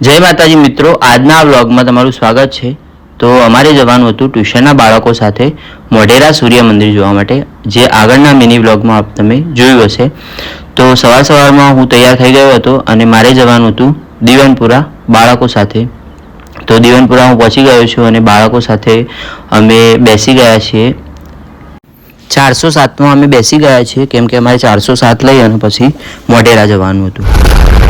જય માતાજી મિત્રો, આજના વ્લોગમાં તમારું સ્વાગત છે. તો અમારે જવાનું હતું ટ્યુશનના બાળકો સાથે મોઢેરા સૂર્ય મંદિર જોવા માટે, જે આગળના મિની વ્લોગમાં આપ તમે જોયું હશે. તો સવાર સવારમાં હું તૈયાર થઈ ગયો હતો અને મારે જવાનું હતું દીવનપુરા બાળકો સાથે. તો દીવનપુરા હું પહોંચી ગયો છું અને બાળકો સાથે અમે બેસી ગયા છીએ. ચારસો સાતમાં અમે બેસી ગયા છીએ, કેમ કે અમારે ચારસો સાત લઈ અને પછી મોઢેરા જવાનું હતું.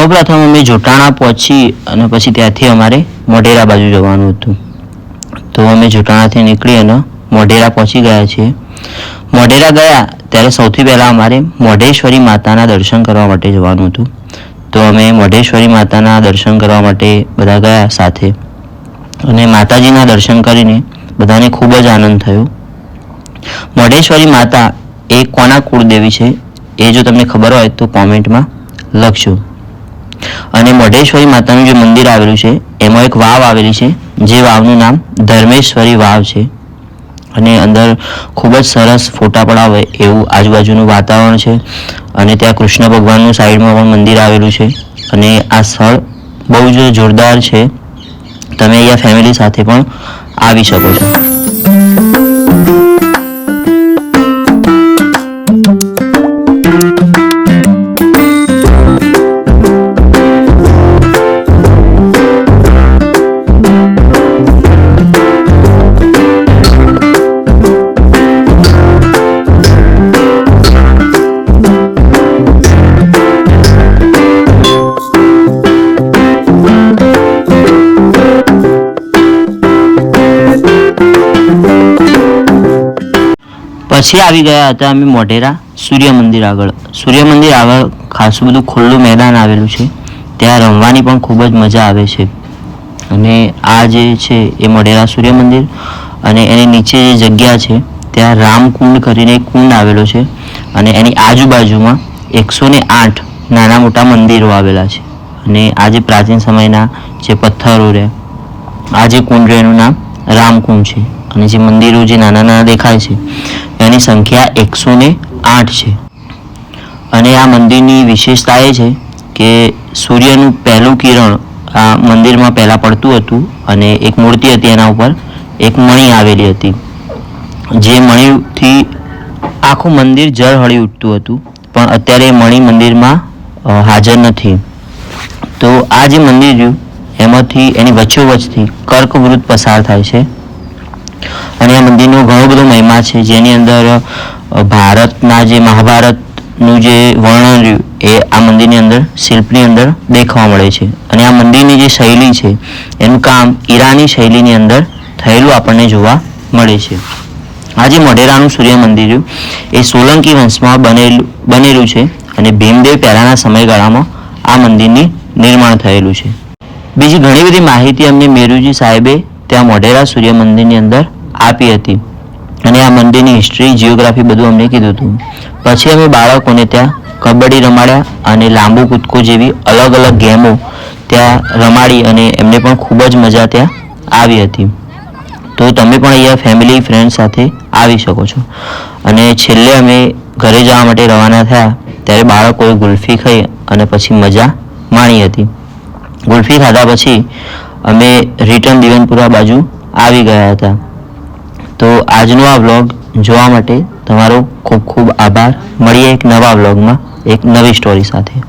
સૌપ્રથમ અમે જોટાણા પહોંચી અને પછી ત્યાંથી અમારે મોઢેરા બાજુ જવાનું હતું. તો અમે જોટાણાથી નીકળી અને મોઢેરા પહોંચી ગયા છીએ. મોઢેરા ગયા ત્યારે સૌથી પહેલાં અમારે મોઢેશ્વરી માતાના દર્શન કરવા માટે જવાનું હતું. તો અમે મોઢેશ્વરી માતાના દર્શન કરવા માટે બધા ગયા સાથે. અને માતાજીના દર્શન કરીને બધાને ખૂબ જ આનંદ થયો. મોઢેશ્વરી માતા એ કોના કુળદેવી છે એ જો તમને ખબર હોય તો કોમેન્ટમાં લખજો. અને માતાનું જે મંદિર આવેલું છે, એમાં એક વાવ આવેલી છે, જે વાવનું નામ ધર્મેશ્વરી વાવ છે. અને અંદર ખૂબ જ સરસ ફોટા પડાવે એવું આજુબાજુનું વાતાવરણ છે. અને ત્યાં કૃષ્ણ ભગવાનનું સાઈડમાં પણ મંદિર આવેલું છે. અને આ સ્થળ બહુ જ જોરદાર છે. તમે અહીંયા ફેમિલી સાથે પણ આવી શકો છો. પછી આવી ગયા હતા અમે મોઢેરા, સૂર્ય મંદિર આગળ. સૂર્ય મંદિર આગળ ખાસું બધું ખુલ્લું મેદાન આવેલું છે. ત્યાં રમવાની પણ ખૂબ જ મજા આવે છે. અને આ જે છે એ મોઢેરા સૂર્ય મંદિર અને એની નીચે જે જગ્યા છે, ત્યાં રામકુંડ કરીને એક કુંડ આવેલો છે અને એની આજુબાજુમાં એકસો ને આઠ નાના મોટા મંદિરો આવેલા છે. અને આ જે પ્રાચીન સમયના જે પથ્થરો રહે આ જે કુંડ એનું નામ રામકુંડ છે. અને જે મંદિરો જે નાના નાના દેખાય છે એની સંખ્યા એકસો ને આઠ છે. અને આ મંદિરની વિશેષતા એ છે કે સૂર્યનું પહેલું કિરણ આ મંદિરમાં પહેલાં પડતું હતું અને એક મૂર્તિ હતી એના ઉપર, એક મણી આવેલી હતી. જે મણીથી આખું મંદિર જળ હળી ઉઠતું હતું, પણ અત્યારે મણી મંદિરમાં હાજર નથી. તો આ જે મંદિર રહ્યું, એમાંથી એની વચ્ચોવચ્ચથી કર્કવૃત પસાર થાય છે. અને આ મંદિરનો ઘણો બધો મહિમા છે. જેની અંદર ભારતના જે મહાભારતનું જે વર્ણન રહ્યું, એ આ મંદિરની અંદર, શિલ્પની અંદર દેખવા મળે છે. અને આ મંદિરની જે શૈલી છે, એનું કામ ઈરાની શૈલીની અંદર થયેલું આપણને જોવા મળે છે. આ જે મોઢેરાનું સૂર્ય મંદિર એ સોલંકી વંશમાં બનેલું બનેલું છે અને ભીમદેવ પહેલાંના સમયગાળામાં આ મંદિરની નિર્માણ થયેલું છે. બીજી ઘણી બધી માહિતી અમને મેરુજી સાહેબે ત્યાં મોઢેરા સૂર્ય મંદિરની અંદર આપી હતી. અને આ મંદિરની હિસ્ટ્રી જિયોગ્રાફી બધું અમને કીધું હતું. પછી અમે બાળકોને ત્યાં કબડ્ડી રમાડ્યા અને લાંબુ કૂદકો જેવી અલગ અલગ ગેમો ત્યાં રમાડી અને એમને પણ ખૂબ જ મજા ત્યાં આવી હતી. તો તમે પણ અહીંયા ફેમિલી ફ્રેન્ડ સાથે આવી શકો છો. અને છેલ્લે અમે ઘરે જવા માટે રવાના થયા ત્યારે બાળકોએ ગુલ્ફી ખાઈ અને પછી મજા માણી હતી. ગુલ્ફી ખાધા પછી અમે રિટર્ન દિવનપુરા બાજુ આવી ગયા હતા. તો આજનો આ વ્લોગ જોવા માટે તમારો ખૂબ ખૂબ આભાર. મળીએ એક નવા વ્લોગમાં એક નવી સ્ટોરી સાથે.